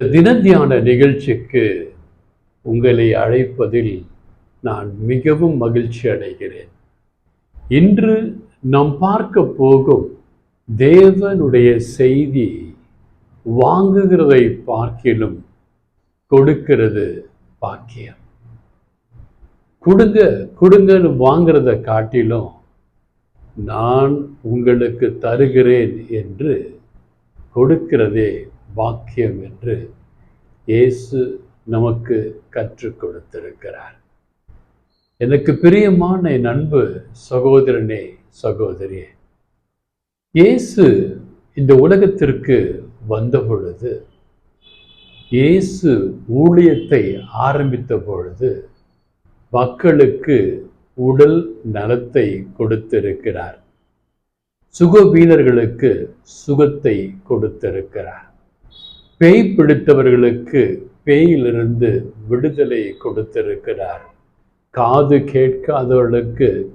தினத்தியான நிகழ்ச்சிக்கு உங்களை அழைப்பதில் நான் மிகவும் மகிழ்ச்சி அடைகிறேன். இன்று நாம் பார்க்க போகும் தேவனுடைய செய்தி வாங்குகிறதை பார்க்கிலும் கொடுக்கிறது பாக்கியம். கொடுங்க கொடுங்கன்னு வாங்குறத காட்டிலும் நான் உங்களுக்கு தருகிறேன் என்று கொடுக்கிறதே பாக்கியம் என்று இயேசு நமக்கு கற்றுக் கொடுத்திருக்கிறார். எனக்கு பிரியமான என் அன்பு சகோதரனே சகோதரியே இயேசு இந்த உலகத்திற்கு வந்த பொழுது இயேசு ஊழியத்தை ஆரம்பித்த பொழுது மக்களுக்கு உடல் நலத்தை கொடுத்திருக்கிறார். சுகவீனர்களுக்கு சுகத்தை கொடுத்திருக்கிறார். பேய் பிடித்தவர்களுக்கு பேயிலிருந்து விடுதலை கொடுத்திருக்கிறார். காது கேட்காதவர்களுக்கு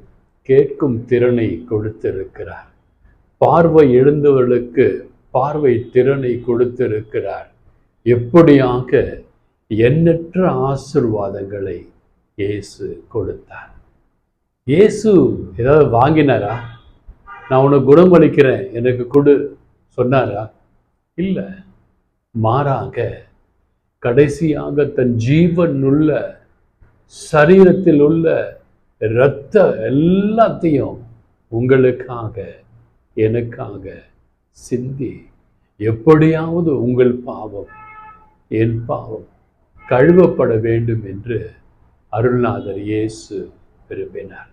கேட்கும் திறனை கொடுத்திருக்கிறார். பார்வை எழுந்தவர்களுக்கு பார்வை திறனை கொடுத்திருக்கிறார். எப்படியாக எண்ணற்ற ஆசிர்வாதங்களை இயேசு கொடுத்தார். இயேசு ஏதாவது வாங்கினாரா? நான் உனக்கு குணமளிக்கிறேன் எனக்கு கொடு சொன்னாரா? இல்லை. மாறாக கடைசியாக தன் ஜீவனுள்ள சரீரத்தில் உள்ள இரத்த எல்லாத்தையும் உங்களுக்காக எனக்காக சிந்தி எப்படியாவது உங்கள் பாவம் என் பாவம் கழுவப்பட வேண்டும் என்று அருள்நாதர் இயேசு விரும்பினார்.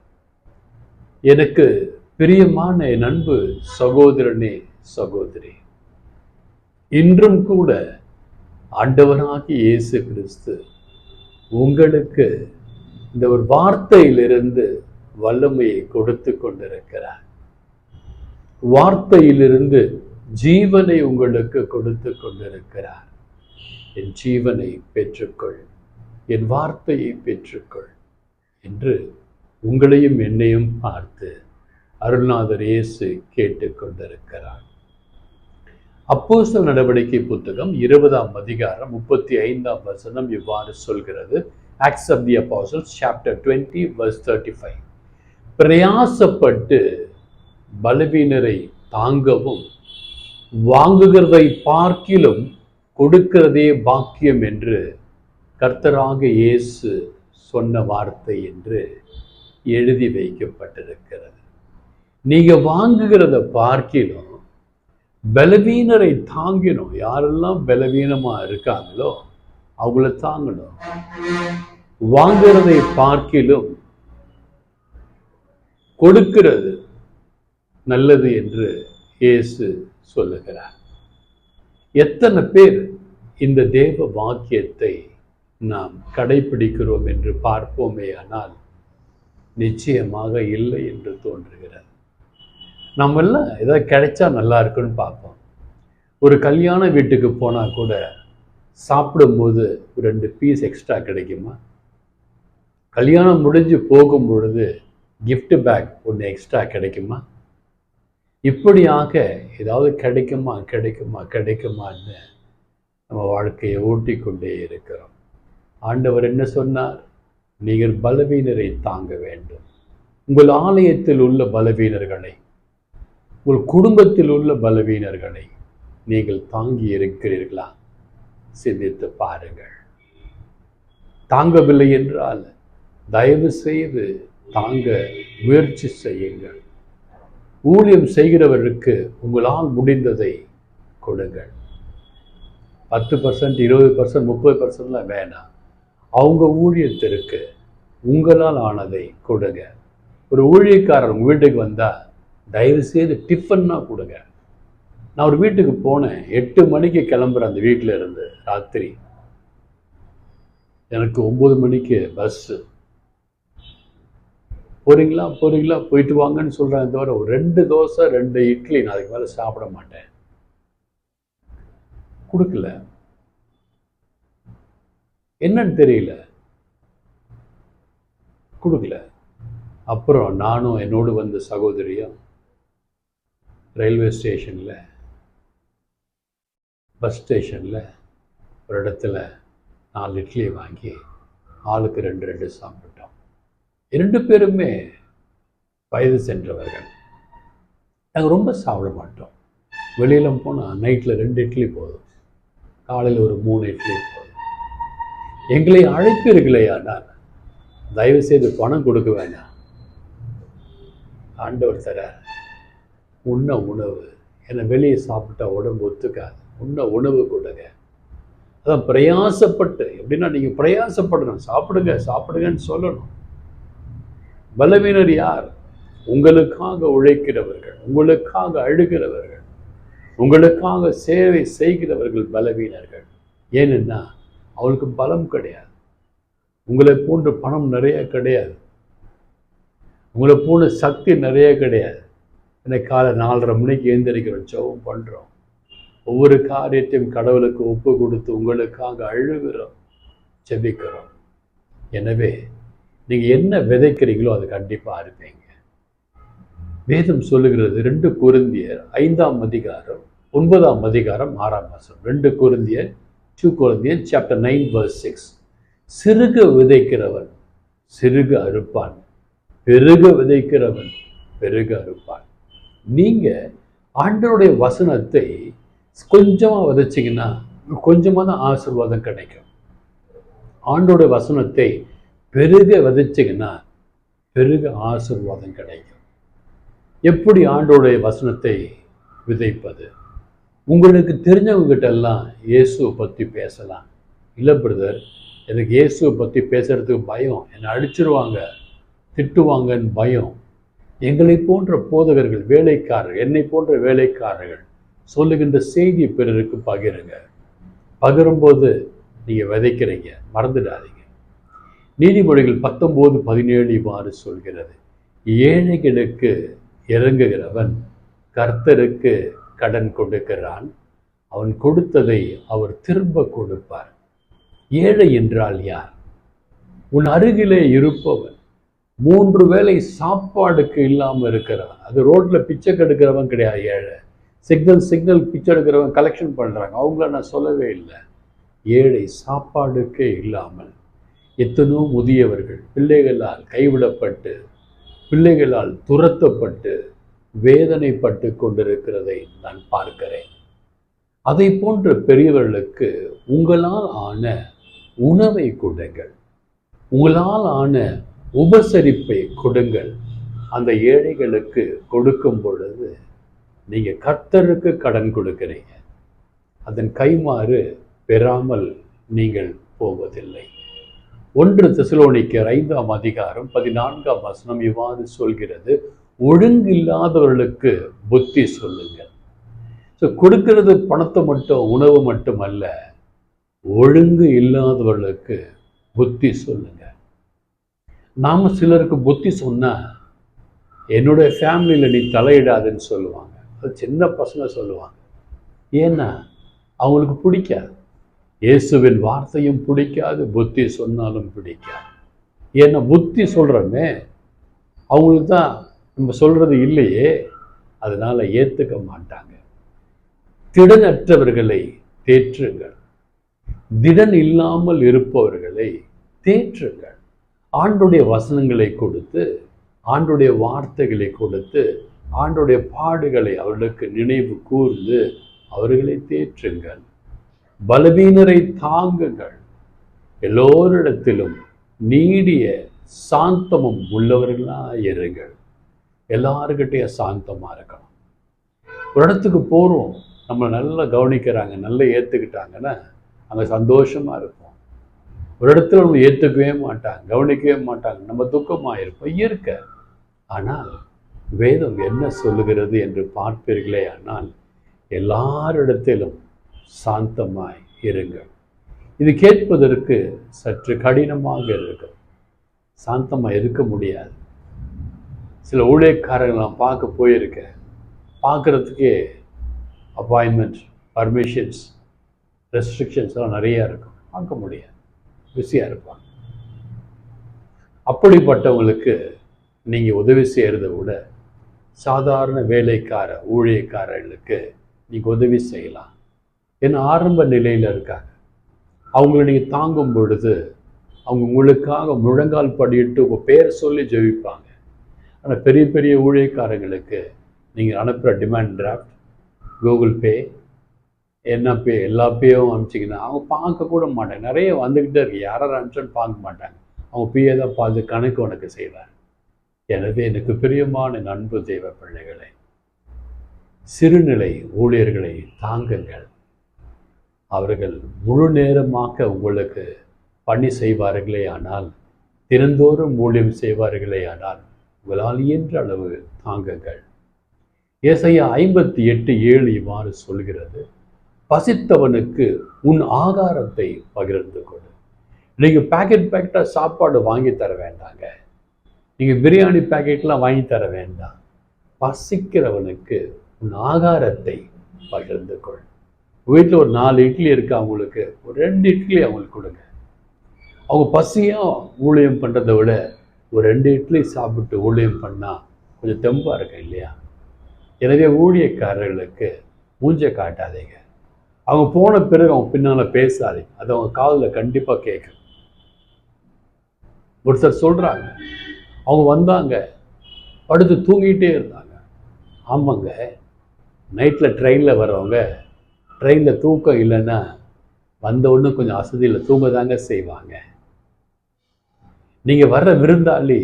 எனக்கு பிரியமான என் அன்பு சகோதரனே சகோதரி இன்றும் கூட ஆண்டவராகி இயேசு கிறிஸ்து உங்களுக்கு இந்த ஒரு வார்த்தையிலிருந்து வல்லமையை கொடுத்து கொண்டிருக்கிறார். வார்த்தையிலிருந்து ஜீவனை உங்களுக்கு கொடுத்து கொண்டிருக்கிறார். என் ஜீவனை பெற்றுக்கொள் என் வார்த்தையை பெற்றுக்கொள் என்று உங்களையும் என்னையும் பார்த்து அருள்நாதர் இயேசு கேட்டுக்கொண்டிருக்கிறார். அப்போஸ்தல நடவடிக்கை புத்தகம் இருபதாம் அதிகாரம் முப்பத்தி ஐந்தாம் வசனம் இவ்வாறு சொல்கிறது. Acts of the Apostles chapter twenty verse thirty five பிரயாசப்பட்டு பலவீனரை தாங்கவும் வாங்குகிறதை பார்க்கிலும் கொடுக்கிறதே பாக்கியம் என்று கர்த்தராக இயேசு சொன்ன வார்த்தை என்று எழுதி வைக்கப்பட்டிருக்கிறது. நீங்கள் வாங்குகிறத பார்க்கிலும் பலவீனரை தாங்கினோம். யாரெல்லாம் பலவீனமா இருக்காங்களோ அவங்கள தாங்கணும் வாங்குறதை பார்க்கிலும் கொடுக்கிறது நல்லது என்று இயேசு சொல்லுகிறார். எத்தனை பேர் இந்த தேவ வாக்கியத்தை நாம் கடைபிடிக்கிறோம் என்று பார்ப்போமே ஆனால் நிச்சயமாக இல்லை என்று தோன்றுகிறது. நம்ம எல்லாம் ஏதாவது கிடைச்சா நல்லா இருக்குன்னு பார்ப்போம். ஒரு கல்யாண வீட்டுக்கு போனால் கூட சாப்பிடும்போது ஒரு ரெண்டு பீஸ் எக்ஸ்ட்ரா கிடைக்குமா? கல்யாணம் முடிஞ்சு போகும் பொழுது கிஃப்ட் பேக் ஒன்று எக்ஸ்ட்ரா கிடைக்குமா? இப்படியாக ஏதாவது கிடைக்குமா கிடைக்குமா கிடைக்குமான்னு நம்ம வாழ்க்கையை ஓட்டிக்கொண்டே இருக்கிறோம். ஆண்டவர் என்ன சொன்னார்? நீங்கள் பலவீனரை தாங்க வேண்டும். உங்கள் ஆலயத்தில் உள்ள பலவீனர்களை உங்கள் குடும்பத்தில் உள்ள பலவீனர்களை நீங்கள் தாங்கி இருக்கிறீர்களா? சிந்தித்து பாருங்கள். தாங்கவில்லை என்றால் தயவு செய்து தாங்க முயற்சி செய்யுங்கள். ஊழியம் செய்கிறவருக்கு உங்களால் முடிந்ததை கொடுங்கள். பத்து பர்சன்ட் இருபது பர்சன்ட் முப்பது பர்சன்ட்லாம் வேணாம். அவங்க ஊழியத்திற்கு உங்களால் ஆனதை கொடுங்க. ஒரு ஊழியக்காரர் உங்கள் வீட்டுக்கு வந்தால் தயவு செய்து டிஃபன்னா கொடுங்க. நான் ஒரு வீட்டுக்கு போனேன். எட்டு மணிக்கு கிளம்புறேன் அந்த வீட்டில் இருந்து ராத்திரி. எனக்கு ஒம்பது மணிக்கு பஸ்ஸு போகிறீங்களா போகிறீங்களா போயிட்டு வாங்கன்னு சொல்கிறேன் தவிர ஒரு ரெண்டு தோசை ரெண்டு இட்லி நான் அதுக்கு மேலே சாப்பிட மாட்டேன். கொடுக்கல. என்னன்னு தெரியல. கொடுக்கல. அப்புறம் நானும் என்னோடு வந்த சகோதரியும் ரயில்வே ஸ்டேஷனில் பஸ் ஸ்டேஷனில் ஒரு இடத்துல நாலு இட்லி வாங்கி ஆளுக்கு ரெண்டு ரெண்டு சாப்பிட்டோம். இரண்டு பேருமே வயது சென்றவர்கள். நாங்கள் ரொம்ப சாப்பிட மாட்டோம். வெளியில் போனால் நைட்டில் ரெண்டு இட்லி போதும். காலையில் ஒரு மூணு இட்லி போதும். எங்களை அழைப்பீர்களையா நான் தயவு செய்து பணம் கொடுக்க வேண்டாம் ஆண்டவர் தரார். உண்ண உணவு. என்னை வெளியே சாப்பிட்டா உடம்பு ஒத்துக்காது. உண்ண உணவு கொடுங்க. அதான் பிரயாசப்பட்டு எப்படின்னா நீங்கள் பிரயாசப்படணும். சாப்பிடுங்க சாப்பிடுங்கன்னு சொல்லணும். பலவீனர் யார்? உங்களுக்காக உழைக்கிறவர்கள் உங்களுக்காக அழுகிறவர்கள் உங்களுக்காக சேவை செய்கிறவர்கள் பலவீனர்கள். ஏனென்னா அவளுக்கு பலம் கிடையாது. உங்களை போன்ற பணம் நிறைய கிடையாது. உங்களை போன்ற சக்தி நிறைய கிடையாது. இன்னைக்கு காலை நாலரை மணிக்கு எழுந்திருக்கிறோம் ஜெபம் பண்ணுறோம் ஒவ்வொரு காரியத்தையும் கடவுளுக்கு ஒப்பு கொடுத்து உங்களுக்காக அழுகிறோம் ஜெபிக்கிறோம். எனவே நீங்கள் என்ன விதைக்கிறீங்களோ அது கண்டிப்பாக இருப்பீங்க வேதம் சொல்லுகிறது ரெண்டு குருந்தியர் ஐந்தாம் அதிகாரம் ஒன்பதாம் அதிகாரம் ஆறாம் மாதம் ரெண்டு குருந்தியர் டூ குருந்தியர் சாப்டர் நைன் பர்ஸ் சிக்ஸ் சிறுக விதைக்கிறவன் சிறுக அறுப்பான் பெருக விதைக்கிறவன் பெருக அறுப்பான். நீங்கள் ஆண்டருடைய வசனத்தை கொஞ்சமாக விதைச்சிங்கன்னா கொஞ்சமாக தான் ஆசீர்வாதம் கிடைக்கும். ஆண்டோடைய வசனத்தை பெருக விதைச்சிங்கன்னா பெருக ஆசீர்வாதம் கிடைக்கும். எப்படி ஆண்டோடைய வசனத்தை விதைப்பது? உங்களுக்கு தெரிஞ்சவங்ககிட்ட எல்லாம் இயேசுவை பற்றி பேசலாம். இல்லை பிரதர் எனக்கு இயேசுவை பற்றி பேசுகிறதுக்கு பயம். என்னை அடிச்சிருவாங்க திட்டுவாங்கன்னு பயம். எங்களை போன்ற போதகர்கள் வேலைக்காரர்கள் என்னை போன்ற வேலைக்காரர்கள் சொல்லுகின்ற செய்தி பிறருக்கு பகிருங்க. பகிரும்போது நீங்கள் விதைக்கிறீங்க மறந்துடாதீங்க. நீதிமொழிகள் பத்தொம்போது பதினேழு இவ்வாறு சொல்கிறது. ஏழைகளுக்கு இறங்குகிறவன் கர்த்தருக்கு கடன் கொடுக்கிறான். அவன் கொடுத்ததை அவர் திரும்ப கொடுப்பார். ஏழை என்றால் யார்? உன் அருகிலே இருப்பவன். மூன்று வேளை சாப்பாடுக்கு இல்லாமல் இருக்கிறவன். அது ரோட்டில் பிச்சை கெடுக்கிறவன் கிடையாது ஏழை. சிக்னல் சிக்னல் பிச்சை எடுக்கிறவன் கலெக்ஷன் பண்ணுறாங்க அவங்கள நான் சொல்லவே இல்லை. ஏழை சாப்பாடுக்கே இல்லாமல் எத்தனோ முதியவர்கள் பிள்ளைகளால் கைவிடப்பட்டு பிள்ளைகளால் துரத்தப்பட்டு வேதனைப்பட்டு கொண்டிருக்கிறதை நான் பார்க்கிறேன். அதை போன்ற பெரியவர்களுக்கு உங்களால் ஆன உணவை கொடுங்கள். உங்களால் ஆன உபசரிப்பை கொடுங்கள். அந்த ஏழைகளுக்கு கொடுக்கும் பொழுது நீங்கள் கர்த்தருக்கு கடன் கொடுக்கிறீங்க. அதன் கைமாறு பெறாமல் நீங்கள் போவதில்லை. ஒன்று திசுலோனிக்கர் ஐந்தாம் அதிகாரம் பதினான்காம் வசனம் இவ்வாறு சொல்கிறது. ஒழுங்கு இல்லாதவர்களுக்கு புத்தி சொல்லுங்கள். ஸோ கொடுக்கிறது பணத்தை மட்டும் உணவு மட்டும் அல்ல ஒழுங்கு இல்லாதவர்களுக்கு புத்தி சொல்லுங்கள். நாம் சிலருக்கு புத்தி சொன்னால் என்னுடைய ஃபேமிலியில் நீ தலையிடாதுன்னு சொல்லுவாங்க. அது சின்ன பசங்க சொல்லுவாங்க. ஏன்னா அவங்களுக்கு பிடிக்காது. இயேசுவின் வார்த்தையும் பிடிக்காது புத்தி சொன்னாலும் பிடிக்காது. ஏன்னா புத்தி சொல்கிறோமே அவங்களுக்கு தான் நம்ம சொல்கிறது இல்லையே அதனால் ஏற்றுக்க மாட்டாங்க. திடனற்றவர்களை தேற்றுங்கள். திடன் இல்லாமல் இருப்பவர்களை தேற்றுங்கள். ஆண்டுடைய வசனங்களை கொடுத்து ஆண்டுடைய வார்த்தைகளை கொடுத்து ஆண்டுடைய பாடுகளை அவர்களுக்கு நினைவு கூர்ந்து அவர்களை தேற்றுங்கள். பலவீனரை தாங்குங்கள். எல்லோரிடத்திலும் நீடிய சாந்தமும் உள்ளவர்களாக இருங்கள். எல்லாருக்கிட்டையும் சாந்தமாக இருக்கணும். ஒரு இடத்துக்கு போகிறோம் நம்மளை நல்லா கவனிக்கிறாங்க நல்லா ஏற்றுக்கிட்டாங்கன்னா அங்கே சந்தோஷமாக இருக்கும். ஒரு இடத்துல நம்ம ஏற்றுக்கவே மாட்டாங்க கவனிக்கவே மாட்டாங்க நம்ம துக்கமாக இருப்போம் இருக்க. ஆனால் வேதம் என்ன சொல்லுகிறது என்று பார்ப்பீர்களே ஆனால் எல்லாரிடத்திலும் சாந்தமாய் இருங்கள். இது கேட்பதற்கு சற்று கடினமாக இருக்கும். சாந்தமாக இருக்க முடியாது. சில ஊழியக்காரர்கள் நான் பார்க்க போயிருக்கேன். பார்க்குறதுக்கே அப்பாயின்மெண்ட் பர்மிஷன்ஸ் ரெஸ்ட்ரிக்ஷன்ஸ் எல்லாம் நிறையா இருக்கும். பார்க்க முடியாது. பிஸியாக இருப்பாங்க. அப்படிப்பட்டவங்களுக்கு நீங்கள் உதவி செய்கிறத விட சாதாரண வேலைக்கார ஊழியக்காரர்களுக்கு நீங்கள் உதவி செய்யலாம். ஏன்னா ஆரம்ப நிலையில் இருக்காங்க. அவங்கள நீங்கள் தாங்கும் பொழுது அவங்க உங்களுக்காக முழங்கால் படிட்டு உங்கள் பேர் சொல்லி ஜெபிப்பாங்க ஆனால் பெரிய பெரிய ஊழியக்காரங்களுக்கு நீங்கள் அனுப்புகிற டிமாண்ட் டிராஃப்ட் கூகுள் பே என்ன பே எல்லா பேயும் அனுப்பிச்சிங்கன்னா அவங்க பார்க்க கூட மாட்டாங்க. நிறைய வந்துக்கிட்டே இருக்கு. யாராவது அனுப்பிச்சோன்னு பார்க்க மாட்டாங்க. அவங்க பிஏ தான் பார்த்து கணக்கு உனக்கு செய்வார் எனவே எனக்கு பிரியமான நண்பு தெய்வ பிள்ளைகளை சிறுநிலை ஊழியர்களை தாங்குங்கள். அவர்கள் முழு நேரமாக உங்களுக்கு பணி செய்வார்களே ஆனால் தினந்தோறும் ஊழியம் செய்வார்களே ஆனால் உங்களால் இயன்ற அளவு தாங்குங்கள். ஏசையா ஐம்பத்தி எட்டு ஏழு இவ்வாறு சொல்கிறது. பசித்தவனுக்கு உன் ஆகாரத்தை பகிர்ந்து கொடு. நீங்கள் பேக்கெட் பேக்கெட்டாக சாப்பாடு வாங்கி தர வேண்டாங்க. நீங்கள் பிரியாணி பேக்கெட்லாம் வாங்கி தர வேண்டாம். பசிக்கிறவனுக்கு உன் ஆகாரத்தை பகிர்ந்து கொள். வீட்டில் ஒரு நாலு இட்லி இருக்கு அவங்களுக்கு ஒரு ரெண்டு இட்லி அவங்களுக்கு கொடுங்க. அவங்க பசியாக ஊழியம் பண்ணுறதை விட ஒரு ரெண்டு இட்லி சாப்பிட்டு ஊழியம் பண்ணால் கொஞ்சம் தெம்பாக இருக்கும் இல்லையா? எனவே ஊழியக்காரர்களுக்கு மூஞ்சை காட்டாதீங்க. அவங்க போன பிறகு அவங்க பின்னால் பேசாதே. அது அவங்க காதில் கண்டிப்பாக கேட்கும். ஒருத்தர் சொல்கிறாங்க அவங்க வந்தாங்க படுத்து தூங்கிட்டே இருந்தாங்க. ஆமாங்க நைட்டில் ட்ரெயினில் வர்றவங்க ட்ரெயினில் தூக்கம் இல்லைன்னா வந்த உடனே கொஞ்சம் அசதியில் தூங்க தாங்க செய்வாங்க. நீங்கள் வர்ற விருந்தாளி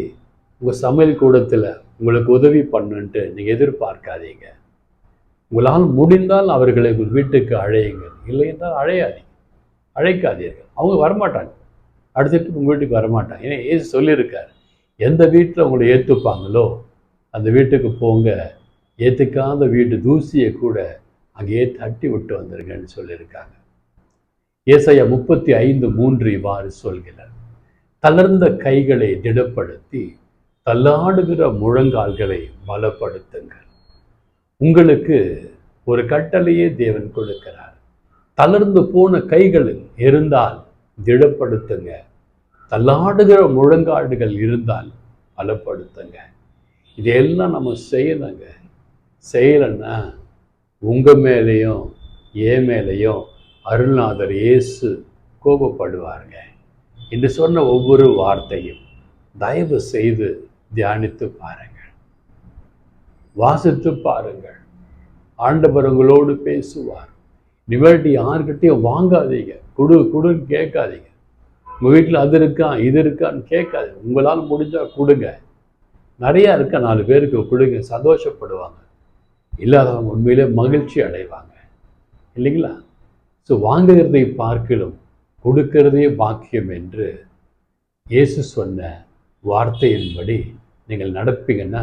உங்கள் சமையல் கூடத்தில் உங்களுக்கு உதவி பண்ணுன்ட்டு நீங்கள் எதிர்பார்க்காதீங்க. உங்களால் முடிந்தால் அவர்களை உங்கள் வீட்டுக்கு அழையுங்கள். இல்லை என்றால் அழையாதீங்க. அழைக்காதீர்கள். அவங்க வரமாட்டாங்க. அடுத்துட்டு உங்கள் வீட்டுக்கு வரமாட்டாங்க. ஏன்னா ஏசு சொல்லியிருக்கார் எந்த வீட்டில் உங்களை ஏற்றுப்பாங்களோ அந்த வீட்டுக்கு போங்க. ஏற்றுக்காத வீட்டு தூசியை கூட அங்கேயே தட்டி விட்டு வந்துருங்கன்னு சொல்லியிருக்காங்க. ஏசையா முப்பத்தி ஐந்து மூன்று இவ்வாறு சொல்கிறார் தளர்ந்த கைகளை திடப்படுத்தி தள்ளாடுகிற முழங்கால்களை பலப்படுத்துங்கள். உங்களுக்கு ஒரு கட்டளையே தேவன் கொடுக்கிறார். தளர்ந்து போன கைகள் இருந்தால் திடப்படுத்துங்க. தள்ளாடுகிற முழங்காடுகள் இருந்தால் பலப்படுத்துங்க. இதையெல்லாம் நம்ம செய்யலைங்க செய்யலைன்னா உங்கள் மேலேயும் ஏன் மேலேயும் அருள்நாதர் இயேசு கோபப்படுவாருங்க. என்று சொன்ன ஒவ்வொரு வார்த்தையும் தயவு செய்து தியானித்து பாருங்கள் வாசித்து பாருங்கள். ஆண்டவர் உங்களோடு பேசுவார். நிவர்த்தி யார்கிட்டையும் வாங்காதீங்க. குடு குடுன்னு கேட்காதீங்க. உங்கள் வீட்டில் அது இருக்கா இது இருக்கான்னு கேட்காதீங்க. உங்களால் முடிஞ்சால் கொடுங்க. நிறையா இருக்கா நாலு பேருக்கு கொடுங்க. சந்தோஷப்படுவாங்க. இல்லாதவங்க உண்மையிலே மகிழ்ச்சி அடைவாங்க. இல்லைங்களா? ஸோ வாங்குகிறதை பார்க்கலும் கொடுக்கிறதே பாக்கியம் என்று இயேசு சொன்ன வார்த்தையின்படி நீங்கள் நடப்பீங்கன்னா